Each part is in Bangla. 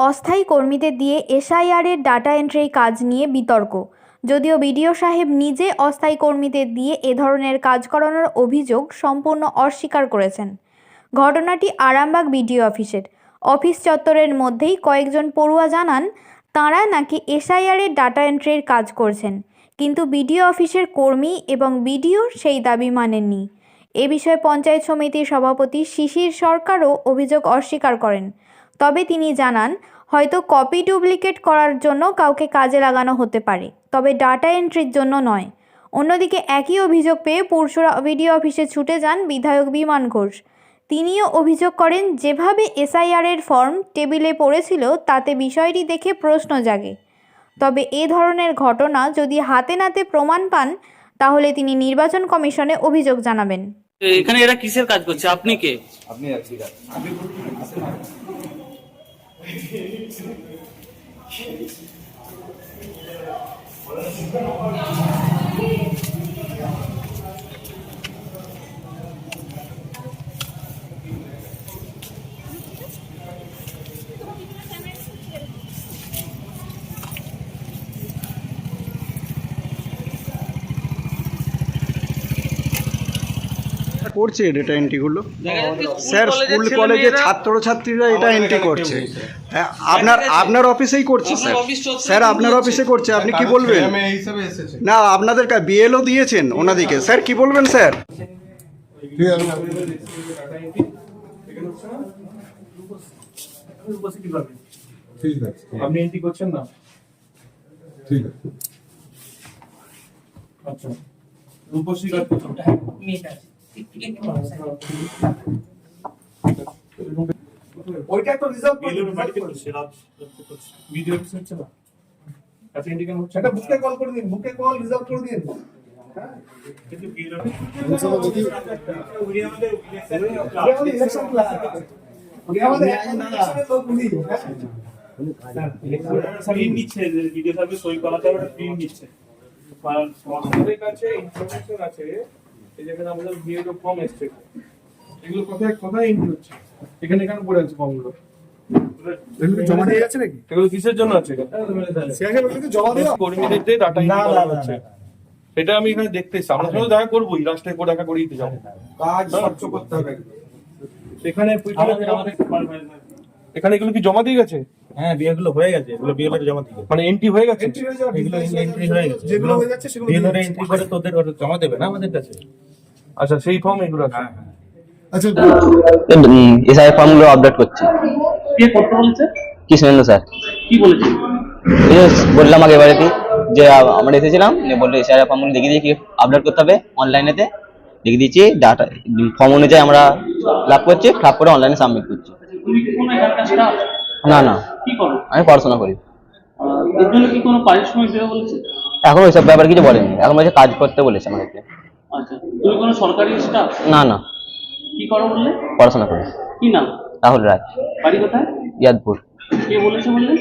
অস্থায়ী কর্মীদের দিয়ে এসআইআরের ডাটা এন্ট্রির কাজ নিয়ে বিতর্ক। যদিও বিডিও সাহেব নিজে অস্থায়ী কর্মীদের দিয়ে এ ধরনের কাজ করানোর অভিযোগ সম্পূর্ণ অস্বীকার করেছেন। ঘটনাটি আরামবাগ বিডিও অফিসের। অফিস চত্বরের মধ্যেই কয়েকজন পড়ুয়া জানান, তাঁরা নাকি এসআইআরের ডাটা এন্ট্রির কাজ করছেন। কিন্তু বিডিও অফিসের কর্মী এবং বিডিও সেই দাবি মানেননি। এ বিষয়ে পঞ্চায়েত সমিতির সভাপতি শিশির সরকারও অভিযোগ অস্বীকার করেন। তবে তিনি জানান হয়তো কপি ডুপ্লিকেট করার জন্য কাউকে কাজে লাগানো হতে পারে তবে ডাটা এন্ট্রির জন্য নয়। অন্যদিকে একই অভিযোগ পেয়ে পুরসুরা বিডিও অফিসে ছুটে যান বিধায়ক বিমান ঘোষ। তিনিও অভিযোগ করেন যেভাবে এসআইআরের ফর্ম টেবিলে পড়েছিল তাতে বিষয়টি দেখে প্রশ্ন জাগে। তবে এ ধরনের ঘটনা যদি হাতে নাতে প্রমাণ পান তাহলে তিনি নির্বাচন কমিশনে অভিযোগ জানাবেন। এখানে এরা কিসের কাজ করছে? আপনি কে? আপনি আজকে করছে ডেটা এন্ট্রিগুলো স্যার স্কুল মেয়েরা- ছাত্রছাত্রীরা এটা এন্ট্রি করছে। হ্যাঁ, আপনার আপনার অফিসেই করছে স্যার স্যার আপনার অফিসে করছে আপনি কি বলবেন? না আপনাদের বিএলও দিয়েছেন ওনাদিকে। স্যার কি বলবেন স্যার ঠিক আছে আপনি এন্ট্রি করছেন না? ঠিক আছে। আচ্ছা। রূপশ্রী কোথাও ওইটা তো রিজার্ভ ভিডিও হচ্ছে না। এন্ট্রি কেন হচ্ছে সেটা বুকে কল করে দিন বুকে কল রিজার্ভ করে দিন। কিন্তু বিএলএ আমাদের ইলেকশন ক্লাস আমাদের ইলেকশনের লোক উনি প্রিন্ট নিচ্ছে ভিডিও সার্ভিস সই করাতে হবে প্রিন্ট নিচ্ছে। কাছে ইনফরমেশন আছে এই আমাদের এসছে। এগুলো কোথায় কোথায় হচ্ছে? এখানে এখানে পড়ে আছে ফর্মগুলো এগুলো জমা দিয়ে যাচ্ছে নাকি? এগুলো কিসের জন্য আছে জমা দেওয়া? কর্মীদের ডাটা না, এন্ট্রি না, করা না, হচ্ছে সেটা আমি এখানে দেখতে আমরা সঙ্গে দেখা করবোই লাস্টে করে দেখা করিয়ে যাব। কাজ স্বচ্ছ করতে হবে। এখানে এখানে এগুলো কি জমা দিয়ে গেছে? হ্যাঁ বিয়েগুলো হয়ে গেছে। এগুলো বিয়ে জমা দিয়ে মানে এন্ট্রি হয়ে গেছে? এন্ট্রি হয়ে এগুলো এন্ট্রি হয়ে গেছে। যেগুলো হয়ে যাচ্ছে সেগুলো বিয়ে দিয়ে করে দিচ্ছি। এন্ট্রি করে তোদের জমা দেবে না আমাদের কাছে? আচ্ছা সেই ফর্ম এগুলো আছে। আচ্ছা এসআই ফর্মগুলো আপডেট করছি। কে করতে বলেছে? কৃষ্ণেন্দ্র স্যার। কি বলেছে? বললাম আগে বাড়িতে যে আমরা এসেছিলাম নিয়ে বলল এসআই ফর্মগুলো দেখিয়ে দিয়ে কি আপডেট করতে হবে অনলাইনেতে দেখিয়ে দিচ্ছি ডাটা ফর্ম অনুযায়ী আমরা করছি করে অনলাইনে সাবমিট করছি। না না। আমি পড়াশোনা করি। এর জন্য কি কোনো পারিশ্রমিক দেবে বলেছে? এখন ওইসব ব্যাপারে কিছু বলেনি। এখন বলছে কাজ করতে বলেছে আমাদেরকে। আচ্ছা তুমি কোনো সরকারি স্টাফ না না। কি করো বললে? পড়াশোনা করি। কি নাম? রাহুল রায়। বাড়ি কোথায়? ইয়াদপুর। কে বলেছে বললে?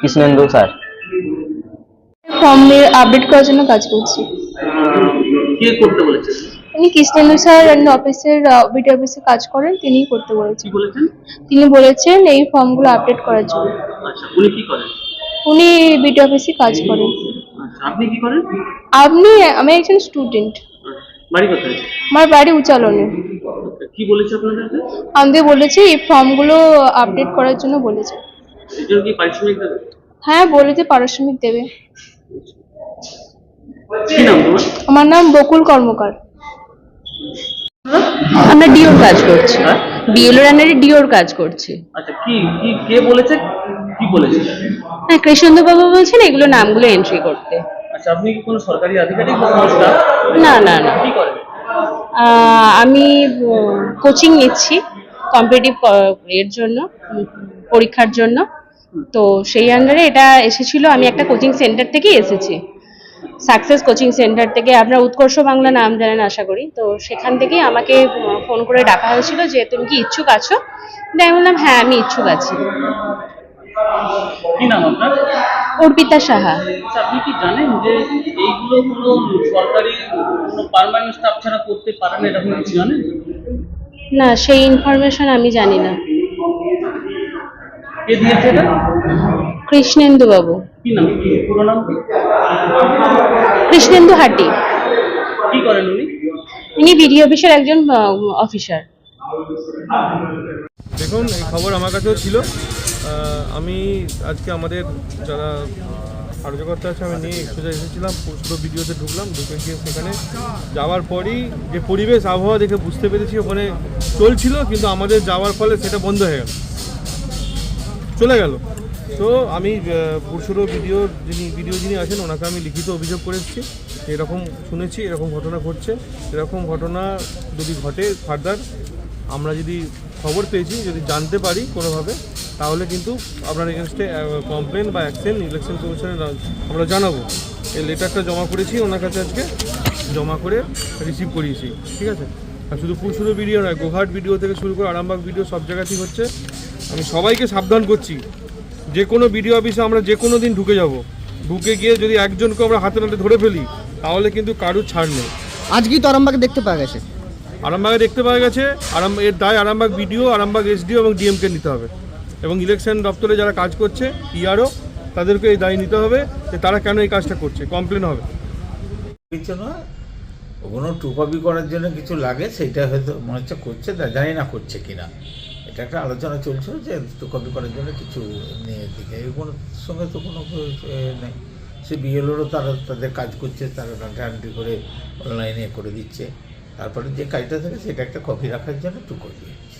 কৃষ্ণেন্দু স্যার। ফর্মের আপডেট করার জন্য কাজ করছি। কে করতে বলেছে? উনি কৃষ্ণেন্দু স্যার অফিসের বিটি অফিসে কাজ করেন তিনিই করতে বলেছেন। বলেছেন? তিনি বলেছেন এই ফর্মগুলো আপডেট করার জন্য। আচ্ছা উনি কি করেন? উনি বিটি অফিসে কাজ করেন। আচ্ছা আপনি কি করেন? আপনি আমি একজন স্টুডেন্ট বাড়ি কোথায়? আমার বাড়ি উচালনে। কি বলেছে আপনাদেরকে আমাদের বলেছে এই ফর্মগুলো আপডেট করার জন্য বলেছে। এর কি পারিশ্রমিক দেবে? হ্যাঁ বলেছে পারিশ্রমিক দেবে। কি নাম তোমার? আমার নাম বকুল কর্মকার। আমরা ডিওর কাজ করছি। বিএলও রানারে ডিওর কাজ করছি। আচ্ছা কি কি কে বলেছে? কি বলেছে? হ্যাঁ কৃষ্ণেন্দু বাবু বলছেন এগুলো নামগুলো এন্ট্রি করতে। আচ্ছা আপনি কি কোনো সরকারি আধিকারিক? না না না। কি করেন? আমি কোচিং নিচ্ছি কম্পিটিটিভ এর জন্য পরীক্ষার জন্য। তো সেই আন্ডারে এটা এসেছিল আমি একটা কোচিং সেন্টার থেকে এসেছি। সাকসেস কোচিং সেন্টার থেকে আপনার উৎকর্ষ বাংলা নাম জানেন আশা করি। তো সেখান থেকে আমাকে ফোন করে ডাকা হয়েছিল যে তুমি কি ইচ্ছুক আছো? তাই আমি বললাম হ্যাঁ আমি ইচ্ছুক আছি। কি নাম আপনার? অর্পিতা সাহা। আচ্ছা আপনি কি জানেন যে এইগুলো কোনো সরকারি কোনো পার্মানেন্ট স্টাফ ছাড়া করতে পারে না এরকম কিছু জানেন? না সেই ইনফরমেশন আমি জানি না। কে দিয়েছে এটা? কৃষ্ণেন্দু বাবু। কি নাম? কি পুরো নাম কি? কৃষ্ণেন্দু হাটি কি করেন উনি? ইনি বিডিও অফিসের একজন অফিসার দেখুন এই খবর আমার কাছেও ছিল। আমি আজকে আমাদের যারা কার্যকর্তা আছে, আমি নিয়ে সোজা এসেছিলাম, পুরো ভিডিওতে ঢুকলাম, ঢুকে গিয়ে সেখানে যাওয়ার পরই যে পরিবেশ, আবহাওয়া দেখে বুঝতে পেরেছি, ওখানে চলছিল, কিন্তু আমাদের যাওয়ার ফলে সেটা বন্ধ হয়ে গেল। চলে গেল। তো আমি পুরসুরো ভিডিওর যিনি ভিডিও যিনি আছেন, ওনাকে আমি লিখিত অভিযোগ করে এসেছি। এরকম শুনেছি, এরকম ঘটনা ঘটছে। এরকম ঘটনা যদি ঘটে ফার্দার আমরা যদি খবর পেয়েছি, যদি জানতে পারি কোনোভাবে তাহলে কিন্তু আপনার এগেনস্টে কমপ্লেন বা অ্যাকশন ইলেকশন কমিশনে আমরা জানাব। এই লেটারটা জমা করেছি ওনার কাছে আজকে জমা করে রিসিভ করিয়েছি ঠিক আছে? আর শুধু পুরসুরো ভিডিও নয় গোঘাট ভিডিও থেকে শুরু করে আরামবাগ ভিডিও সব জায়গাতেই হচ্ছে। আমি সবাইকে সাবধান করছি। যে কোনো বিডিও অফিসে আমরা যে কোনো দিন ঢুকে যাব। ঢুকে গিয়ে যদি একজনকে আমরা হাতে নাতে ধরে ফেলি তাহলে কিন্তু কারুর ছাড় নেই। আজকেই তো আরামবাগে দেখতে পাওয়া গেছে। আরামবাগে দেখতে পাওয়া গেছে আরাম এর দায় আরামবাগ বিডিও আরামবাগ এসডিও এবং ডিএমকে নিতে হবে। এবং ইলেকশন দপ্তরে যারা কাজ করছে ইআরও তাদেরকে এই দায় নিতে হবে যে তারা কেন এই কাজটা করছে কমপ্লেন হবে। ওগুলো টু কপি করার জন্য কিছু লাগে, সেইটা হয়তো মনে হচ্ছে করছে, তা জানি না করছে কিনা। এটা একটা আলোচনা চলছিল যে টু কপি করার জন্য কিছু নিয়ে দিকে এগুলোর সঙ্গে তো কোনো নেই। সে বিএলওরও তারা তাদের কাজ করছে, তারা ঘান্টাঘান্টি করে অনলাইনে করে দিচ্ছে। তারপরে যে কাজটা থাকে, সেটা একটা কপি রাখার জন্য টু কপি নিউনুর